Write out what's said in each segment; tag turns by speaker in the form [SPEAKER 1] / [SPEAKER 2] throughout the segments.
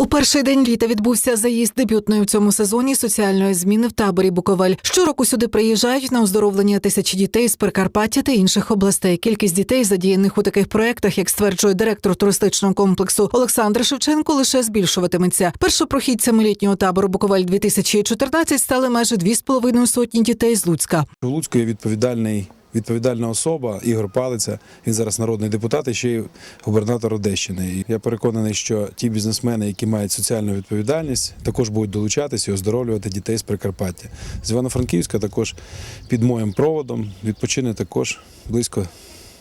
[SPEAKER 1] У перший день літа відбувся заїзд дебютної в цьому сезоні соціальної зміни в таборі Буковель. Щороку сюди приїжджають на оздоровлення тисячі дітей з Прикарпаття та інших областей. Кількість дітей, задіяних у таких проектах, як стверджує директор туристичного комплексу Олександр Шевченко, лише збільшуватиметься. Першопрохідцями літнього табору Буковель 2014 стали майже дві з половиною сотні дітей з Луцька.
[SPEAKER 2] У Луцьку є відповідальний, відповідальна особа Ігор Палиця. Він зараз народний депутат і ще й губернатор Одещини. І я переконаний, що ті бізнесмени, які мають соціальну відповідальність, також будуть долучатися і оздоровлювати дітей з Прикарпаття. З Івано-Франківська також під моїм проводом відпочине також близько,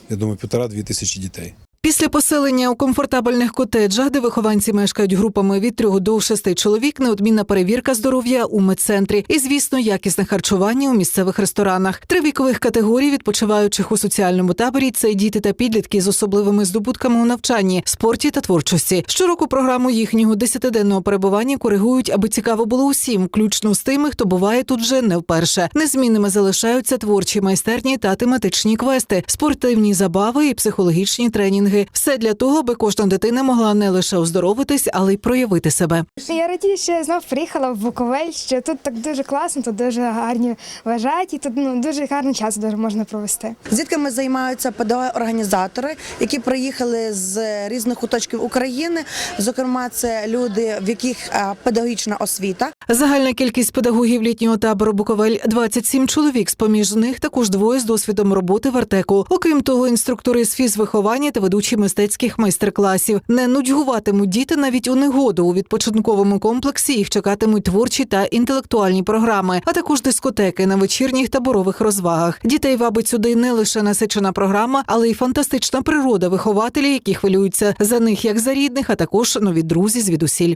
[SPEAKER 2] я думаю, півтора-дві тисячі дітей.
[SPEAKER 1] Після поселення у комфортабельних котеджах, де вихованці мешкають групами від трьох до шести чоловік, неодмінна перевірка здоров'я у медцентрі і, звісно, якісне харчування у місцевих ресторанах. Три вікових категорій відпочиваючих у соціальному таборі це діти та підлітки з особливими здобутками у навчанні, спорті та творчості. Щороку програму їхнього десятиденного перебування коригують, аби цікаво було усім, включно з тими, хто буває тут вже не вперше. Незмінними залишаються творчі майстерні та тематичні квести, спортивні забави і психологічні тренінги. Все для того, аби кожна дитина могла не лише оздоровитись, але й проявити себе.
[SPEAKER 3] Я радію, що я знов приїхала в Буковель, що тут так дуже класно, тут дуже гарні вважають, і тут ну, дуже гарний час дуже можна провести.
[SPEAKER 4] З дітками займаються педагоги-організатори, які приїхали з різних куточків України. Зокрема, це люди, в яких е, педагогічна освіта.
[SPEAKER 1] Загальна кількість педагогів літнього табору Буковель 27 чоловік. З поміж них також двоє з досвідом роботи в Артеку. Окрім того, інструктори з фізвиховання та ведучі мистецьких майстер-класів. Не нудьгуватимуть діти навіть у негоду. У відпочинковому комплексі їх чекатимуть творчі та інтелектуальні програми, а також дискотеки на вечірніх таборових розвагах. Дітей вабить сюди не лише насичена програма, але й фантастична природа, вихователі, які хвилюються за них як за рідних, а також нові друзі звідусіль.